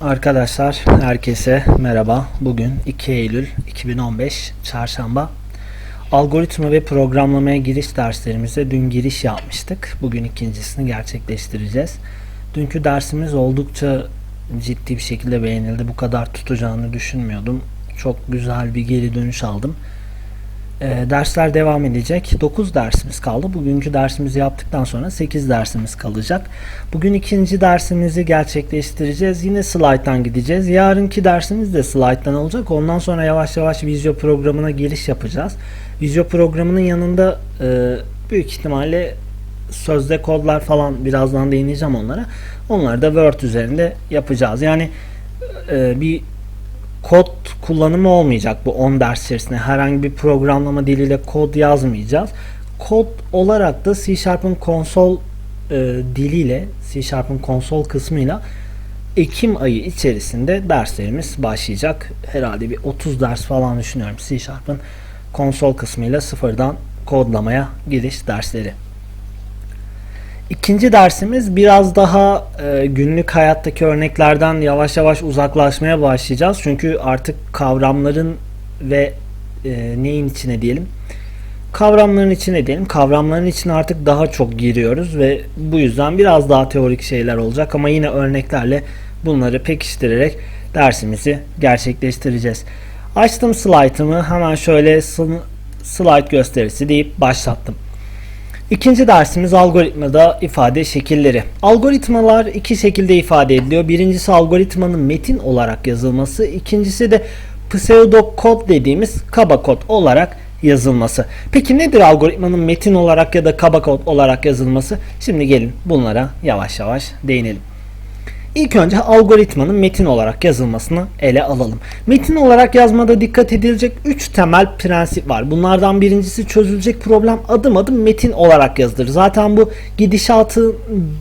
Arkadaşlar herkese merhaba. Bugün 2 Eylül 2015 Çarşamba. Algoritma ve programlamaya giriş derslerimize dün giriş yapmıştık. Bugün ikincisini gerçekleştireceğiz. Dünkü dersimiz oldukça ciddi bir şekilde beğenildi. Bu kadar tutacağını düşünmüyordum. Çok güzel bir geri dönüş aldım. Ee, dersler devam edecek. 9 dersimiz kaldı. Bugünkü dersimizi yaptıktan sonra 8 dersimiz kalacak. Bugün ikinci dersimizi gerçekleştireceğiz. Yine slayttan gideceğiz. Yarınki dersimiz de slayttan olacak. Ondan sonra yavaş yavaş vizyo programına giriş yapacağız. Vizyo programının yanında e, büyük ihtimalle sözde kodlar falan birazdan değineceğim onlara. Onları da Word üzerinde yapacağız. Yani e, bir kod kullanımı olmayacak bu 10 ders içerisinde. Herhangi bir programlama diliyle kod yazmayacağız. Kod olarak da C Sharp'ın konsol e, diliyle, C Sharp'ın konsol kısmıyla Ekim ayı içerisinde derslerimiz başlayacak. Herhalde bir 30 ders falan düşünüyorum C Sharp'ın konsol kısmıyla sıfırdan kodlamaya giriş dersleri. İkinci dersimiz biraz daha e, günlük hayattaki örneklerden yavaş yavaş uzaklaşmaya başlayacağız. Çünkü artık kavramların ve e, neyin içine diyelim kavramların içine diyelim kavramların içine artık daha çok giriyoruz ve bu yüzden biraz daha teorik şeyler olacak ama yine örneklerle bunları pekiştirerek dersimizi gerçekleştireceğiz. Açtım slaytımı hemen şöyle sl- slide gösterisi deyip başlattım. İkinci dersimiz algoritmada ifade şekilleri. Algoritmalar iki şekilde ifade ediliyor. Birincisi algoritmanın metin olarak yazılması. ikincisi de pseudokod dediğimiz kaba kod olarak yazılması. Peki nedir algoritmanın metin olarak ya da kaba kod olarak yazılması? Şimdi gelin bunlara yavaş yavaş değinelim. İlk önce algoritmanın metin olarak yazılmasını ele alalım. Metin olarak yazmada dikkat edilecek 3 temel prensip var. Bunlardan birincisi çözülecek problem adım adım metin olarak yazılır. Zaten bu gidişatı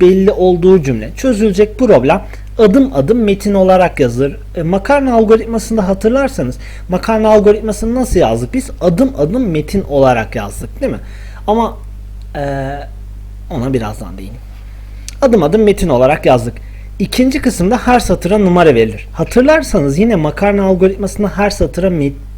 belli olduğu cümle. Çözülecek problem adım adım metin olarak yazılır. E, makarna algoritmasında hatırlarsanız makarna algoritmasını nasıl yazdık biz? Adım adım metin olarak yazdık değil mi? Ama e, ona birazdan değineyim. Adım adım metin olarak yazdık. İkinci kısımda her satıra numara verilir. Hatırlarsanız yine makarna algoritmasında her satıra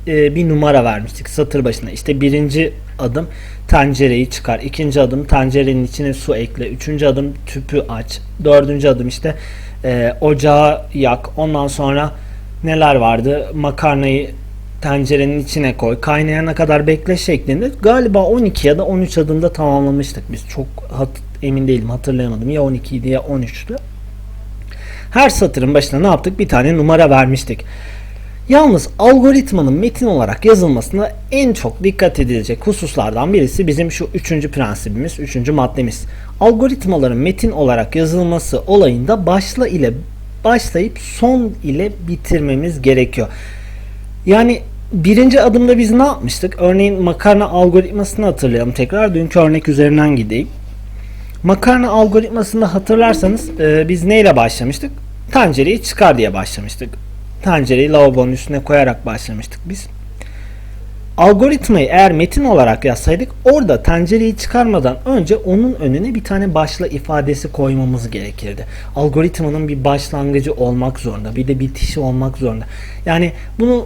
e, bir numara vermiştik satır başına. İşte birinci adım tencereyi çıkar. ikinci adım tencerenin içine su ekle. Üçüncü adım tüpü aç. Dördüncü adım işte e, ocağı yak. Ondan sonra neler vardı? Makarnayı tencerenin içine koy. Kaynayana kadar bekle şeklinde. Galiba 12 ya da 13 adımda tamamlamıştık biz. Çok hat- emin değilim hatırlayamadım. Ya 12 idi ya 13'tü. Her satırın başına ne yaptık? Bir tane numara vermiştik. Yalnız algoritmanın metin olarak yazılmasına en çok dikkat edilecek hususlardan birisi bizim şu üçüncü prensibimiz, üçüncü maddemiz. Algoritmaların metin olarak yazılması olayında başla ile başlayıp son ile bitirmemiz gerekiyor. Yani birinci adımda biz ne yapmıştık? Örneğin makarna algoritmasını hatırlayalım tekrar. Dünkü örnek üzerinden gideyim. Makarna algoritmasında hatırlarsanız e, biz neyle başlamıştık? Tencereyi çıkar diye başlamıştık. Tencereyi lavabonun üstüne koyarak başlamıştık biz. Algoritmayı eğer metin olarak yazsaydık orada tencereyi çıkarmadan önce onun önüne bir tane başla ifadesi koymamız gerekirdi. Algoritmanın bir başlangıcı olmak zorunda, bir de bitişi olmak zorunda. Yani bunu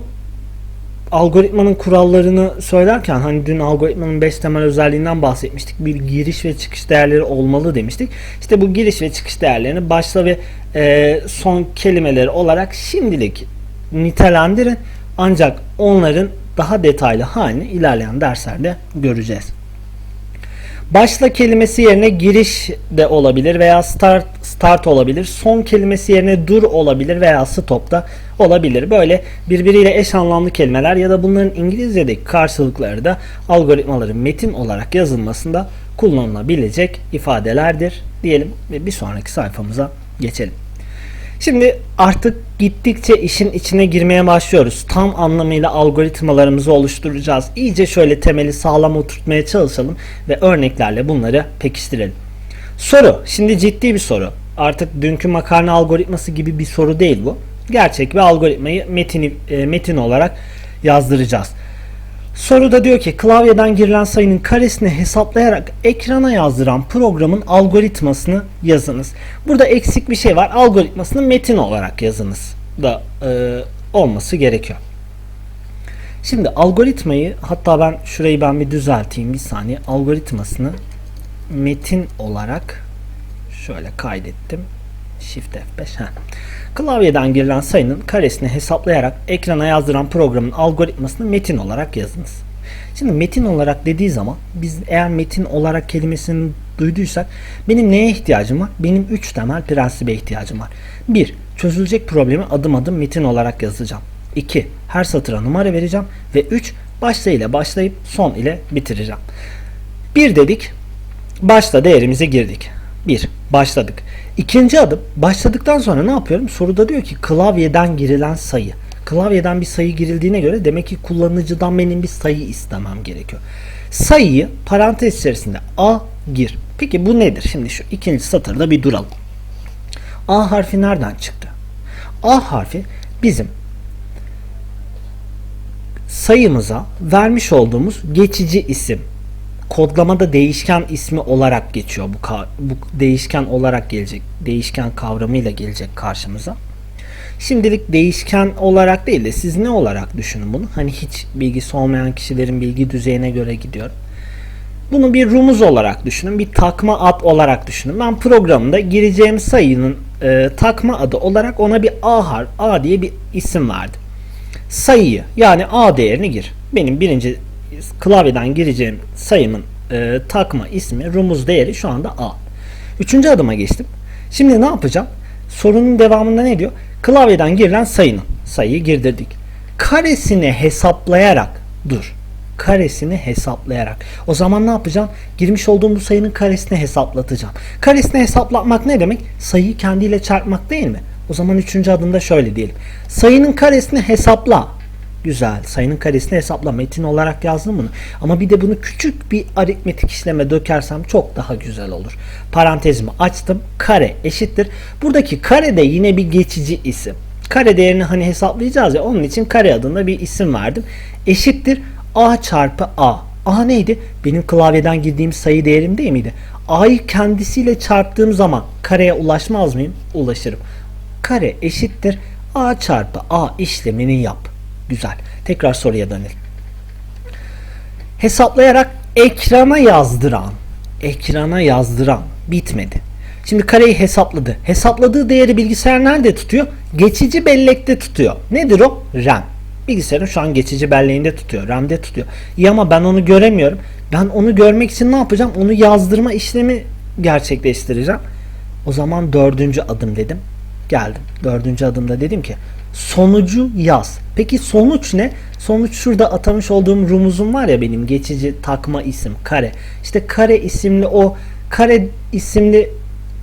algoritmanın kurallarını söylerken hani dün algoritmanın 5 temel özelliğinden bahsetmiştik. Bir giriş ve çıkış değerleri olmalı demiştik. İşte bu giriş ve çıkış değerlerini başla ve e, son kelimeleri olarak şimdilik nitelendirin. Ancak onların daha detaylı halini ilerleyen derslerde göreceğiz. Başla kelimesi yerine giriş de olabilir veya start start olabilir. Son kelimesi yerine dur olabilir veya stop da olabilir. Böyle birbiriyle eş anlamlı kelimeler ya da bunların İngilizce'deki karşılıkları da algoritmaların metin olarak yazılmasında kullanılabilecek ifadelerdir diyelim ve bir sonraki sayfamıza geçelim. Şimdi artık gittikçe işin içine girmeye başlıyoruz. Tam anlamıyla algoritmalarımızı oluşturacağız. İyice şöyle temeli sağlam oturtmaya çalışalım ve örneklerle bunları pekiştirelim. Soru. Şimdi ciddi bir soru. Artık dünkü makarna algoritması gibi bir soru değil bu. Gerçek bir algoritmayı metin, e, metin olarak yazdıracağız. Soruda diyor ki klavyeden girilen sayının karesini hesaplayarak ekrana yazdıran programın algoritmasını yazınız. Burada eksik bir şey var. Algoritmasını metin olarak yazınız da e, olması gerekiyor. Şimdi algoritmayı hatta ben şurayı ben bir düzelteyim bir saniye. Algoritmasını metin olarak şöyle kaydettim. Shift F5. Heh. Klavyeden girilen sayının karesini hesaplayarak ekrana yazdıran programın algoritmasını metin olarak yazınız. Şimdi metin olarak dediği zaman biz eğer metin olarak kelimesini duyduysak benim neye ihtiyacım var? Benim 3 temel prensibe ihtiyacım var. 1. Çözülecek problemi adım adım metin olarak yazacağım. 2. Her satıra numara vereceğim. Ve 3. Başta ile başlayıp son ile bitireceğim. 1 dedik. Başta değerimize girdik. 1. Başladık. İkinci adım başladıktan sonra ne yapıyorum? Soruda diyor ki klavyeden girilen sayı. Klavyeden bir sayı girildiğine göre demek ki kullanıcıdan benim bir sayı istemem gerekiyor. Sayıyı parantez içerisinde A gir. Peki bu nedir? Şimdi şu ikinci satırda bir duralım. A harfi nereden çıktı? A harfi bizim sayımıza vermiş olduğumuz geçici isim kodlamada değişken ismi olarak geçiyor bu bu değişken olarak gelecek değişken kavramıyla gelecek karşımıza. Şimdilik değişken olarak değil de siz ne olarak düşünün bunu? Hani hiç bilgisi olmayan kişilerin bilgi düzeyine göre gidiyorum. Bunu bir rumuz olarak düşünün, bir takma ad olarak düşünün. Ben programda gireceğim sayının e, takma adı olarak ona bir A harf, A diye bir isim verdim. Sayıyı yani A değerini gir. Benim birinci klavyeden gireceğim sayımın e, takma ismi, rumuz değeri şu anda A. Üçüncü adıma geçtim. Şimdi ne yapacağım? Sorunun devamında ne diyor? Klavyeden girilen sayının. Sayıyı girdirdik. Karesini hesaplayarak dur. Karesini hesaplayarak. O zaman ne yapacağım? Girmiş olduğum bu sayının karesini hesaplatacağım. Karesini hesaplatmak ne demek? Sayıyı kendiyle çarpmak değil mi? O zaman üçüncü adımda şöyle diyelim. Sayının karesini hesapla. Güzel. Sayının karesini hesapla. Metin olarak yazdım bunu. Ama bir de bunu küçük bir aritmetik işleme dökersem çok daha güzel olur. Parantezimi açtım. Kare eşittir. Buradaki kare de yine bir geçici isim. Kare değerini hani hesaplayacağız ya onun için kare adında bir isim verdim. Eşittir a çarpı a. A neydi? Benim klavyeden girdiğim sayı değerim değil miydi? A'yı kendisiyle çarptığım zaman kareye ulaşmaz mıyım? Ulaşırım. Kare eşittir a çarpı a işlemini yap. Güzel. Tekrar soruya dönelim. Hesaplayarak ekrana yazdıran, ekrana yazdıran bitmedi. Şimdi kareyi hesapladı. Hesapladığı değeri bilgisayar nerede tutuyor? Geçici bellekte tutuyor. Nedir o? RAM. Bilgisayarın şu an geçici belleğinde tutuyor. RAM'de tutuyor. İyi ama ben onu göremiyorum. Ben onu görmek için ne yapacağım? Onu yazdırma işlemi gerçekleştireceğim. O zaman dördüncü adım dedim. Geldim. Dördüncü adımda dedim ki sonucu yaz. Peki sonuç ne? Sonuç şurada atamış olduğum rumuzum var ya benim geçici takma isim kare. İşte kare isimli o kare isimli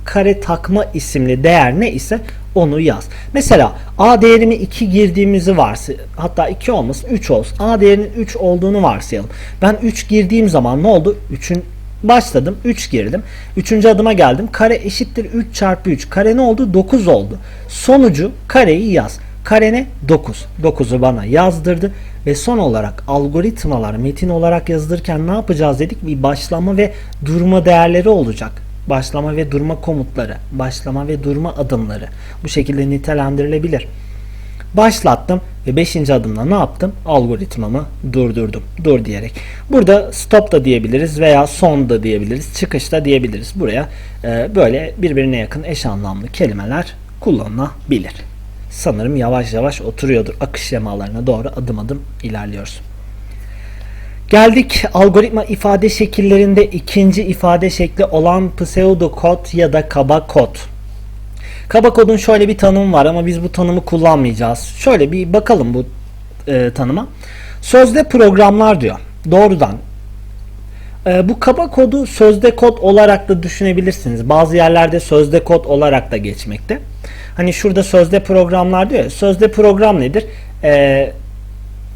kare takma isimli değer ne ise onu yaz. Mesela A değerimi 2 girdiğimizi varsa hatta 2 olmasın 3 olsun. A değerinin 3 olduğunu varsayalım. Ben 3 girdiğim zaman ne oldu? 3'ün başladım 3 girdim. 3. adıma geldim. Kare eşittir 3 çarpı 3. Kare ne oldu? 9 oldu. Sonucu kareyi yaz. Kare ne? 9. 9'u bana yazdırdı ve son olarak algoritmalar metin olarak yazılırken ne yapacağız dedik? Bir başlama ve durma değerleri olacak. Başlama ve durma komutları, başlama ve durma adımları bu şekilde nitelendirilebilir. Başlattım ve 5. adımda ne yaptım? Algoritmamı durdurdum. Dur diyerek. Burada stop da diyebiliriz veya son da diyebiliriz. Çıkış da diyebiliriz. Buraya e, böyle birbirine yakın eş anlamlı kelimeler kullanılabilir. Sanırım yavaş yavaş oturuyordur. Akış şemalarına doğru adım adım ilerliyoruz. Geldik algoritma ifade şekillerinde ikinci ifade şekli olan pseudo kod ya da kaba kod. Kaba kodun şöyle bir tanımı var ama biz bu tanımı kullanmayacağız. Şöyle bir bakalım bu e, tanıma. Sözde programlar diyor. Doğrudan. E, bu kaba kodu sözde kod olarak da düşünebilirsiniz. Bazı yerlerde sözde kod olarak da geçmekte. Hani şurada sözde programlar diyor. ya, Sözde program nedir? E,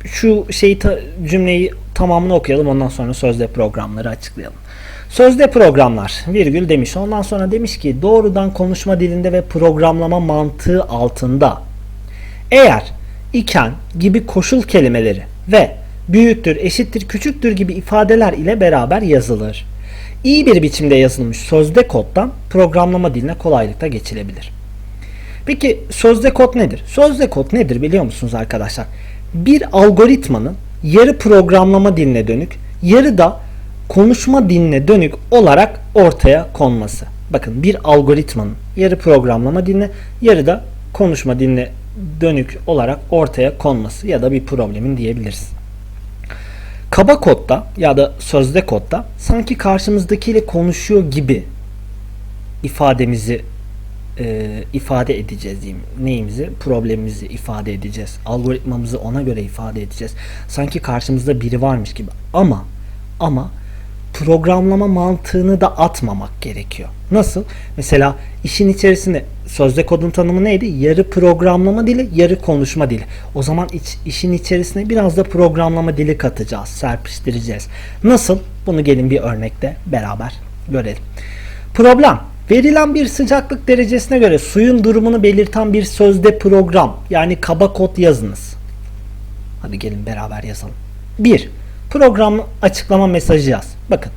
şu şeyi cümleyi tamamını okuyalım ondan sonra sözde programları açıklayalım. Sözde programlar virgül demiş. Ondan sonra demiş ki doğrudan konuşma dilinde ve programlama mantığı altında eğer iken gibi koşul kelimeleri ve büyüktür, eşittir, küçüktür gibi ifadeler ile beraber yazılır. İyi bir biçimde yazılmış sözde koddan programlama diline kolaylıkla geçilebilir. Peki sözde kod nedir? Sözde kod nedir biliyor musunuz arkadaşlar? Bir algoritmanın yarı programlama diline dönük, yarı da konuşma diline dönük olarak ortaya konması. Bakın bir algoritmanın yarı programlama diline, yarı da konuşma diline dönük olarak ortaya konması ya da bir problemin diyebiliriz. Kaba kodda ya da sözde kodda sanki karşımızdakiyle konuşuyor gibi ifademizi e, ifade edeceğiz diyeyim. Neyimizi? Problemimizi ifade edeceğiz. Algoritmamızı ona göre ifade edeceğiz. Sanki karşımızda biri varmış gibi. Ama ama programlama mantığını da atmamak gerekiyor. Nasıl? Mesela işin içerisinde sözde kodun tanımı neydi? Yarı programlama dili, yarı konuşma dili. O zaman iç, işin içerisine biraz da programlama dili katacağız, serpiştireceğiz. Nasıl? Bunu gelin bir örnekte beraber görelim. Problem Verilen bir sıcaklık derecesine göre suyun durumunu belirten bir sözde program yani kaba kod yazınız. Hadi gelin beraber yazalım. 1. Program açıklama mesajı yaz. Bakın.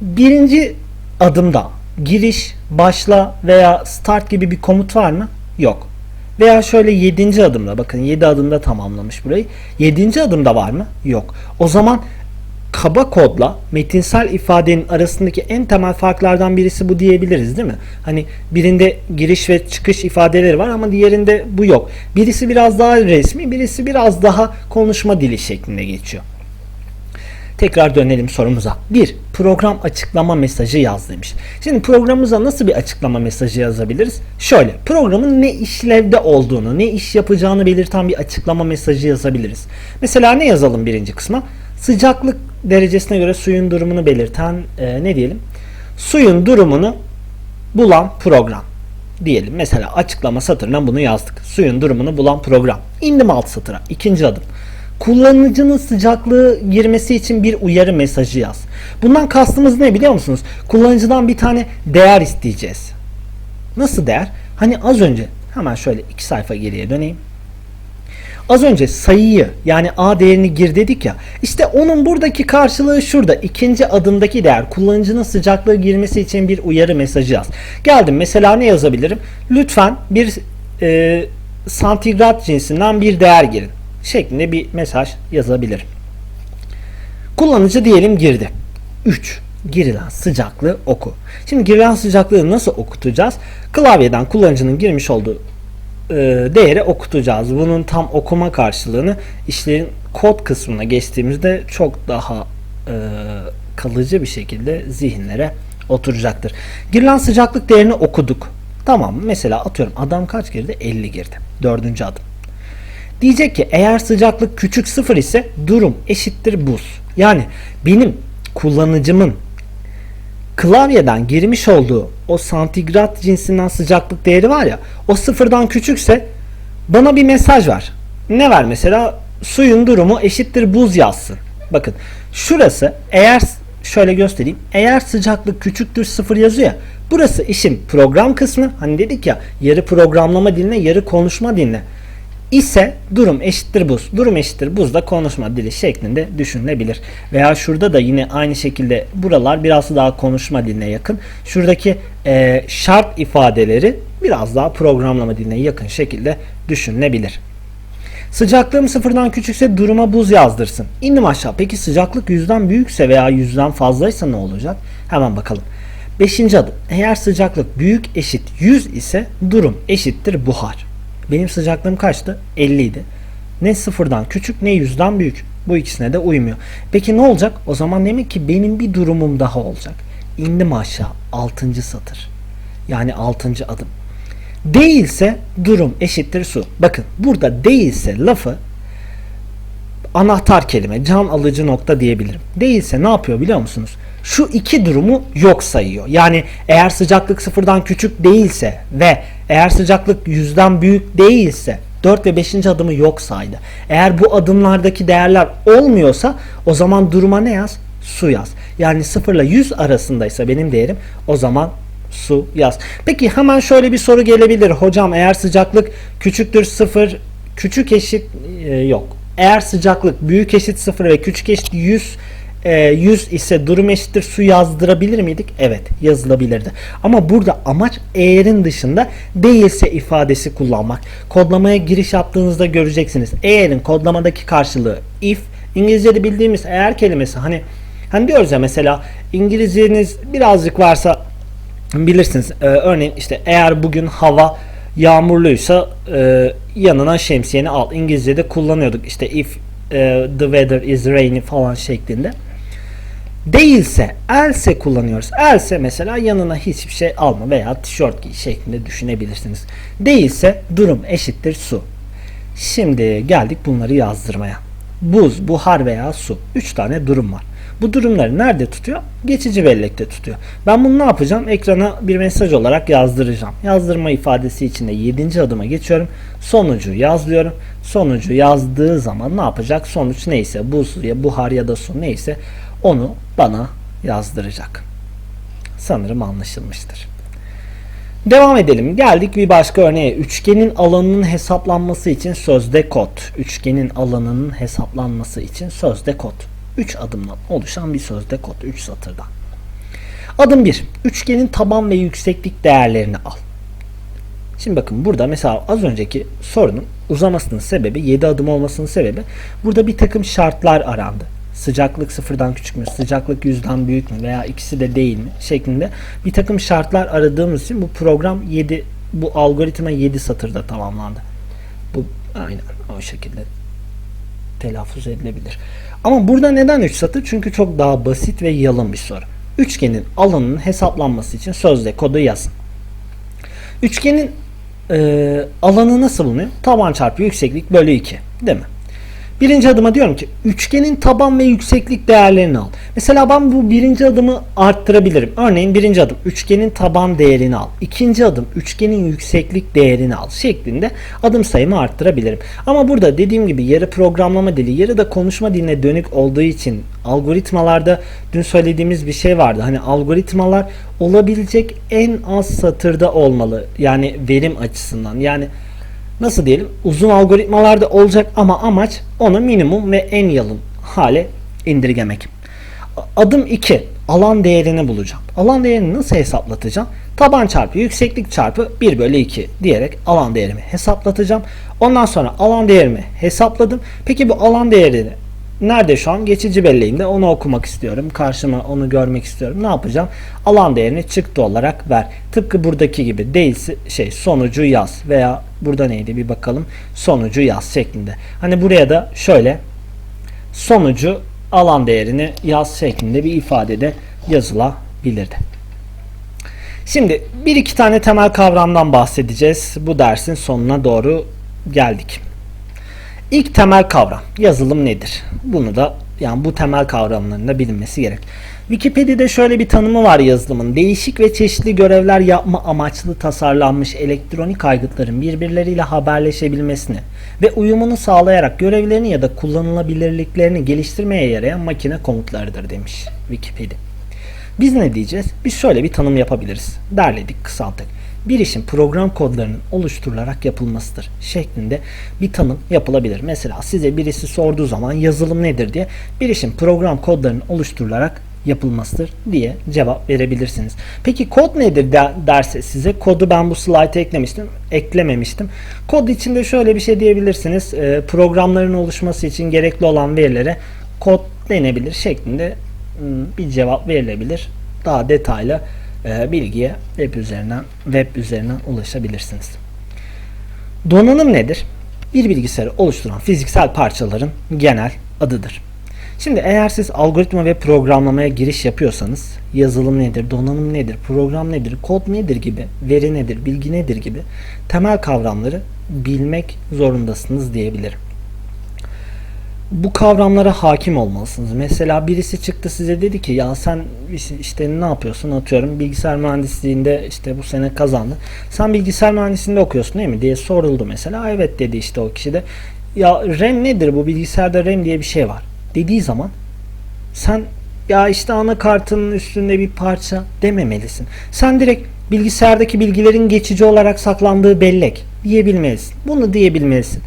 Birinci adımda giriş, başla veya start gibi bir komut var mı? Yok. Veya şöyle 7. adımda bakın 7 adımda tamamlamış burayı. 7. adımda var mı? Yok. O zaman kaba kodla metinsel ifadenin arasındaki en temel farklardan birisi bu diyebiliriz değil mi? Hani birinde giriş ve çıkış ifadeleri var ama diğerinde bu yok. Birisi biraz daha resmi, birisi biraz daha konuşma dili şeklinde geçiyor. Tekrar dönelim sorumuza. 1. Program açıklama mesajı yaz demiş. Şimdi programımıza nasıl bir açıklama mesajı yazabiliriz? Şöyle, programın ne işlevde olduğunu, ne iş yapacağını belirten bir açıklama mesajı yazabiliriz. Mesela ne yazalım birinci kısma? Sıcaklık derecesine göre suyun durumunu belirten e, ne diyelim? Suyun durumunu bulan program diyelim. Mesela açıklama satırına bunu yazdık. Suyun durumunu bulan program. İndim alt satıra. İkinci adım. Kullanıcının sıcaklığı girmesi için bir uyarı mesajı yaz. Bundan kastımız ne biliyor musunuz? Kullanıcıdan bir tane değer isteyeceğiz. Nasıl değer? Hani az önce hemen şöyle iki sayfa geriye döneyim. Az önce sayıyı yani A değerini gir dedik ya. İşte onun buradaki karşılığı şurada. İkinci adımdaki değer kullanıcının sıcaklığı girmesi için bir uyarı mesajı yaz. Geldim mesela ne yazabilirim? Lütfen bir e, santigrat cinsinden bir değer girin şeklinde bir mesaj yazabilirim. Kullanıcı diyelim girdi. 3. Girilen sıcaklığı oku. Şimdi girilen sıcaklığı nasıl okutacağız? Klavyeden kullanıcının girmiş olduğu e, değeri okutacağız. Bunun tam okuma karşılığını işlerin kod kısmına geçtiğimizde çok daha e, kalıcı bir şekilde zihinlere oturacaktır. Girilen sıcaklık değerini okuduk. Tamam mesela atıyorum adam kaç girdi? 50 girdi. Dördüncü adım. Diyecek ki eğer sıcaklık küçük sıfır ise durum eşittir buz. Yani benim kullanıcımın klavyeden girmiş olduğu o santigrat cinsinden sıcaklık değeri var ya o sıfırdan küçükse bana bir mesaj ver. Ne ver mesela? Suyun durumu eşittir buz yazsın. Bakın şurası eğer şöyle göstereyim. Eğer sıcaklık küçüktür sıfır yazıyor ya burası işin program kısmı. Hani dedik ya yarı programlama diline yarı konuşma diline ise durum eşittir buz. Durum eşittir buz da konuşma dili şeklinde düşünülebilir. Veya şurada da yine aynı şekilde buralar biraz daha konuşma diline yakın. Şuradaki e, şart ifadeleri biraz daha programlama diline yakın şekilde düşünülebilir. Sıcaklığım sıfırdan küçükse duruma buz yazdırsın. İndim aşağı. Peki sıcaklık yüzden büyükse veya yüzden fazlaysa ne olacak? Hemen bakalım. Beşinci adım. Eğer sıcaklık büyük eşit 100 ise durum eşittir buhar. Benim sıcaklığım kaçtı? 50 idi. Ne sıfırdan küçük ne yüzden büyük. Bu ikisine de uymuyor. Peki ne olacak? O zaman demek ki benim bir durumum daha olacak. İndim aşağı 6. satır. Yani 6. adım. Değilse durum eşittir su. Bakın burada değilse lafı anahtar kelime, can alıcı nokta diyebilirim. Değilse ne yapıyor biliyor musunuz? Şu iki durumu yok sayıyor. Yani eğer sıcaklık sıfırdan küçük değilse ve eğer sıcaklık yüzden büyük değilse 4 ve 5. adımı yok saydı. Eğer bu adımlardaki değerler olmuyorsa o zaman duruma ne yaz? Su yaz. Yani 0 ile 100 arasındaysa benim değerim o zaman su yaz. Peki hemen şöyle bir soru gelebilir. Hocam eğer sıcaklık küçüktür 0 küçük eşit e, yok Eğer sıcaklık büyük eşit 0 ve küçük eşit 100 e, 100 ise durum eşittir su yazdırabilir miydik? Evet yazılabilirdi. Ama burada amaç eğerin dışında değilse ifadesi kullanmak. Kodlamaya giriş yaptığınızda göreceksiniz. Eğerin kodlamadaki karşılığı if İngilizce'de bildiğimiz eğer kelimesi hani hani diyoruz ya mesela İngilizceniz birazcık varsa bilirsiniz. Ee, örneğin işte eğer bugün hava yağmurluysa e, yanına şemsiyeni al. İngilizce'de kullanıyorduk. İşte if e, the weather is rainy falan şeklinde. Değilse, else kullanıyoruz. Else mesela yanına hiçbir şey alma veya tişört giy şeklinde düşünebilirsiniz. Değilse durum eşittir su. Şimdi geldik bunları yazdırmaya. Buz, buhar veya su. 3 tane durum var. Bu durumları nerede tutuyor? Geçici bellekte tutuyor. Ben bunu ne yapacağım? Ekrana bir mesaj olarak yazdıracağım. Yazdırma ifadesi içinde 7. adıma geçiyorum. Sonucu yazıyorum. Sonucu yazdığı zaman ne yapacak? Sonuç neyse buz ya buhar ya da su neyse onu bana yazdıracak. Sanırım anlaşılmıştır. Devam edelim. Geldik bir başka örneğe. Üçgenin alanının hesaplanması için sözde kod. Üçgenin alanının hesaplanması için sözde kod. 3 adımdan oluşan bir sözde kod. 3 satırdan. Adım 1. Üçgenin taban ve yükseklik değerlerini al. Şimdi bakın burada mesela az önceki sorunun uzamasının sebebi 7 adım olmasının sebebi burada bir takım şartlar arandı. Sıcaklık sıfırdan küçük mü, sıcaklık yüzden büyük mü veya ikisi de değil mi şeklinde bir takım şartlar aradığımız için bu program 7 bu algoritma 7 satırda tamamlandı. Bu aynen o şekilde telaffuz edilebilir. Ama burada neden 3 satır? Çünkü çok daha basit ve yalın bir soru. Üçgenin alanının hesaplanması için sözde kodu yazın. Üçgenin e, alanı nasıl bulunuyor? Taban çarpı yükseklik bölü 2. Değil mi? Birinci adıma diyorum ki üçgenin taban ve yükseklik değerlerini al. Mesela ben bu birinci adımı arttırabilirim. Örneğin birinci adım üçgenin taban değerini al. İkinci adım üçgenin yükseklik değerini al şeklinde adım sayımı arttırabilirim. Ama burada dediğim gibi yarı programlama dili yarı da konuşma diline dönük olduğu için algoritmalarda dün söylediğimiz bir şey vardı. Hani algoritmalar olabilecek en az satırda olmalı. Yani verim açısından. Yani nasıl diyelim uzun algoritmalarda olacak ama amaç onu minimum ve en yalın hale indirgemek. Adım 2 alan değerini bulacağım. Alan değerini nasıl hesaplatacağım? Taban çarpı yükseklik çarpı 1 bölü 2 diyerek alan değerimi hesaplatacağım. Ondan sonra alan değerimi hesapladım. Peki bu alan değerini Nerede şu an? Geçici belleğimde. Onu okumak istiyorum. Karşıma onu görmek istiyorum. Ne yapacağım? Alan değerini çıktı olarak ver. Tıpkı buradaki gibi değilse şey sonucu yaz veya burada neydi bir bakalım. Sonucu yaz şeklinde. Hani buraya da şöyle sonucu alan değerini yaz şeklinde bir ifadede yazılabilirdi. Şimdi bir iki tane temel kavramdan bahsedeceğiz. Bu dersin sonuna doğru geldik. İlk temel kavram yazılım nedir? Bunu da yani bu temel kavramların da bilinmesi gerek. Wikipedia'da şöyle bir tanımı var yazılımın. Değişik ve çeşitli görevler yapma amaçlı tasarlanmış elektronik aygıtların birbirleriyle haberleşebilmesini ve uyumunu sağlayarak görevlerini ya da kullanılabilirliklerini geliştirmeye yarayan makine komutlarıdır demiş Wikipedia. Biz ne diyeceğiz? Biz şöyle bir tanım yapabiliriz. Derledik, kısalttık bir işin program kodlarının oluşturularak yapılmasıdır şeklinde bir tanım yapılabilir. Mesela size birisi sorduğu zaman yazılım nedir diye bir işin program kodlarının oluşturularak yapılmasıdır diye cevap verebilirsiniz. Peki kod nedir derse size kodu ben bu slayta eklemiştim, eklememiştim. Kod içinde şöyle bir şey diyebilirsiniz. E, programların oluşması için gerekli olan verilere kod denebilir şeklinde bir cevap verilebilir. Daha detaylı e, bilgiye web üzerinden web üzerinden ulaşabilirsiniz. Donanım nedir? Bir bilgisayarı oluşturan fiziksel parçaların genel adıdır. Şimdi eğer siz algoritma ve programlamaya giriş yapıyorsanız yazılım nedir, donanım nedir, program nedir, kod nedir gibi, veri nedir, bilgi nedir gibi temel kavramları bilmek zorundasınız diyebilirim bu kavramlara hakim olmalısınız. Mesela birisi çıktı size dedi ki ya sen işte ne yapıyorsun atıyorum bilgisayar mühendisliğinde işte bu sene kazandı. Sen bilgisayar mühendisliğinde okuyorsun değil mi diye soruldu mesela. Evet dedi işte o kişi de. Ya RAM nedir bu bilgisayarda RAM diye bir şey var dediği zaman sen ya işte anakartının üstünde bir parça dememelisin. Sen direkt bilgisayardaki bilgilerin geçici olarak saklandığı bellek diyebilmelisin. Bunu diyebilmelisin.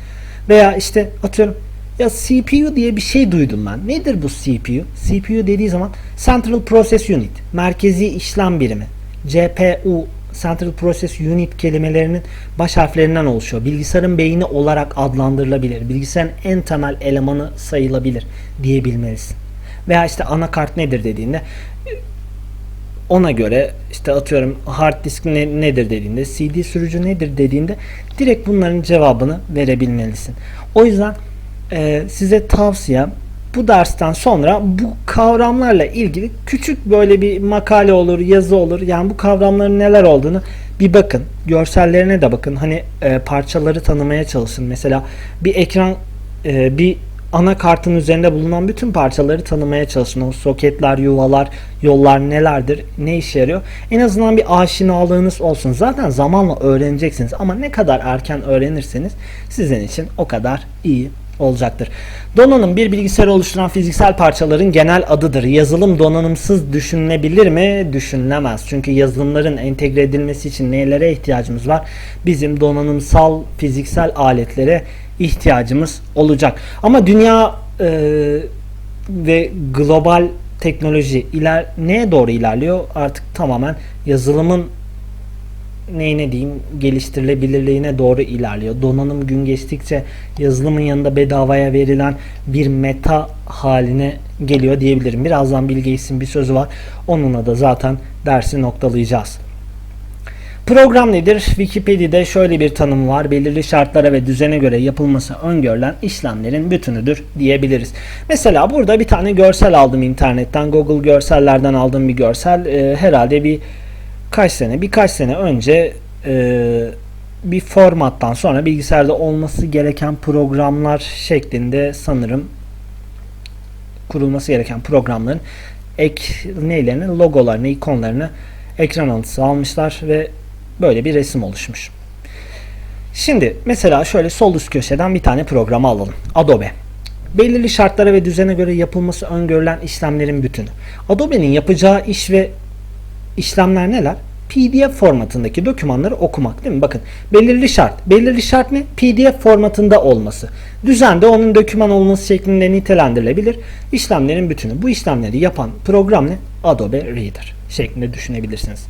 Veya işte atıyorum Ya CPU diye bir şey duydum ben. Nedir bu CPU? CPU dediği zaman Central Process Unit, merkezi işlem birimi. CPU, Central Process Unit kelimelerinin baş harflerinden oluşuyor. Bilgisayarın beyni olarak adlandırılabilir. Bilgisayarın en temel elemanı sayılabilir diyebilmelisin. Veya işte anakart nedir dediğinde ona göre işte atıyorum hard disk ne, nedir dediğinde, CD sürücü nedir dediğinde direkt bunların cevabını verebilmelisin. O yüzden e, size tavsiyem bu dersten sonra bu kavramlarla ilgili küçük böyle bir makale olur, yazı olur. Yani bu kavramların neler olduğunu bir bakın. Görsellerine de bakın. Hani e, parçaları tanımaya çalışın. Mesela bir ekran e, bir anakartın üzerinde bulunan bütün parçaları tanımaya çalışın. O soketler, yuvalar, yollar nelerdir, ne işe yarıyor? En azından bir aşinalığınız olsun. Zaten zamanla öğreneceksiniz ama ne kadar erken öğrenirseniz sizin için o kadar iyi olacaktır. Donanım bir bilgisayarı oluşturan fiziksel parçaların genel adıdır. Yazılım donanımsız düşünülebilir mi? Düşünülemez. Çünkü yazılımların entegre edilmesi için nelere ihtiyacımız var? Bizim donanımsal fiziksel aletlere ihtiyacımız olacak. Ama dünya e, ve global teknoloji iler neye doğru ilerliyor? Artık tamamen yazılımın neyine diyeyim geliştirilebilirliğine doğru ilerliyor. Donanım gün geçtikçe yazılımın yanında bedavaya verilen bir meta haline geliyor diyebilirim. Birazdan Bill Gates'in bir sözü var. Onunla da zaten dersi noktalayacağız. Program nedir? Wikipedia'da şöyle bir tanım var. Belirli şartlara ve düzene göre yapılması öngörülen işlemlerin bütünüdür diyebiliriz. Mesela burada bir tane görsel aldım internetten. Google görsellerden aldığım bir görsel. Ee, herhalde bir kaç sene, birkaç sene önce e, bir formattan sonra bilgisayarda olması gereken programlar şeklinde sanırım kurulması gereken programların ek neylerini, logolarını, ikonlarını ekran alıntısı almışlar ve böyle bir resim oluşmuş. Şimdi mesela şöyle sol üst köşeden bir tane programı alalım. Adobe. Belirli şartlara ve düzene göre yapılması öngörülen işlemlerin bütünü. Adobe'nin yapacağı iş ve işlemler neler? PDF formatındaki dokümanları okumak değil mi? Bakın belirli şart. Belirli şart ne? PDF formatında olması. Düzende onun doküman olması şeklinde nitelendirilebilir. İşlemlerin bütünü. Bu işlemleri yapan program ne? Adobe Reader şeklinde düşünebilirsiniz.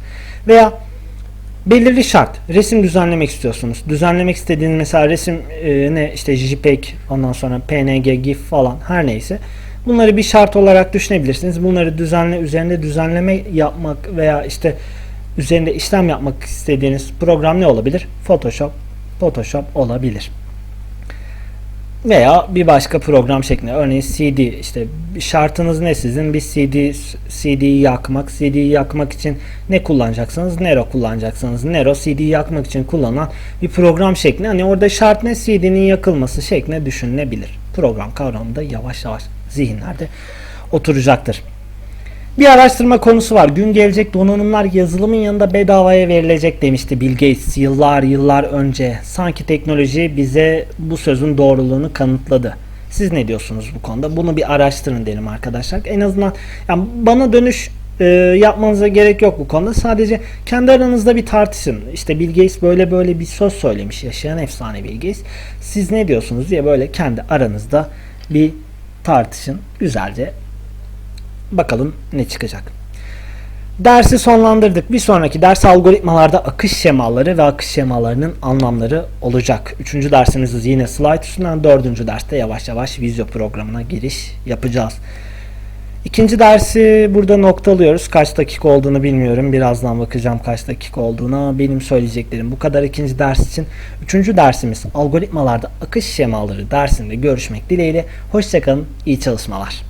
Veya belirli şart. Resim düzenlemek istiyorsunuz. Düzenlemek istediğiniz mesela resim e, ne işte JPEG ondan sonra PNG, GIF falan her neyse. Bunları bir şart olarak düşünebilirsiniz. Bunları düzenle üzerinde düzenleme yapmak veya işte üzerinde işlem yapmak istediğiniz program ne olabilir? Photoshop, Photoshop olabilir. Veya bir başka program şeklinde örneğin CD işte şartınız ne sizin bir CD CD'yi yakmak CD'yi yakmak için ne kullanacaksınız Nero kullanacaksınız Nero CD'yi yakmak için kullanılan bir program şeklinde hani orada şart ne CD'nin yakılması şeklinde düşünülebilir program kavramı da yavaş yavaş zihinlerde oturacaktır. Bir araştırma konusu var. Gün gelecek donanımlar yazılımın yanında bedavaya verilecek demişti Bill Gates yıllar yıllar önce. Sanki teknoloji bize bu sözün doğruluğunu kanıtladı. Siz ne diyorsunuz bu konuda? Bunu bir araştırın derim arkadaşlar. En azından yani bana dönüş e, yapmanıza gerek yok bu konuda. Sadece kendi aranızda bir tartışın. İşte Bill Gates böyle böyle bir söz söylemiş. Yaşayan efsane Bill Gates. Siz ne diyorsunuz diye böyle kendi aranızda bir tartışın. Güzelce Bakalım ne çıkacak. Dersi sonlandırdık. Bir sonraki ders algoritmalarda akış şemaları ve akış şemalarının anlamları olacak. Üçüncü dersimiz yine slide üstünden. Dördüncü derste yavaş yavaş vizyo programına giriş yapacağız. İkinci dersi burada noktalıyoruz. Kaç dakika olduğunu bilmiyorum. Birazdan bakacağım kaç dakika olduğuna. Benim söyleyeceklerim bu kadar ikinci ders için. Üçüncü dersimiz algoritmalarda akış şemaları dersinde görüşmek dileğiyle. Hoşçakalın. İyi çalışmalar.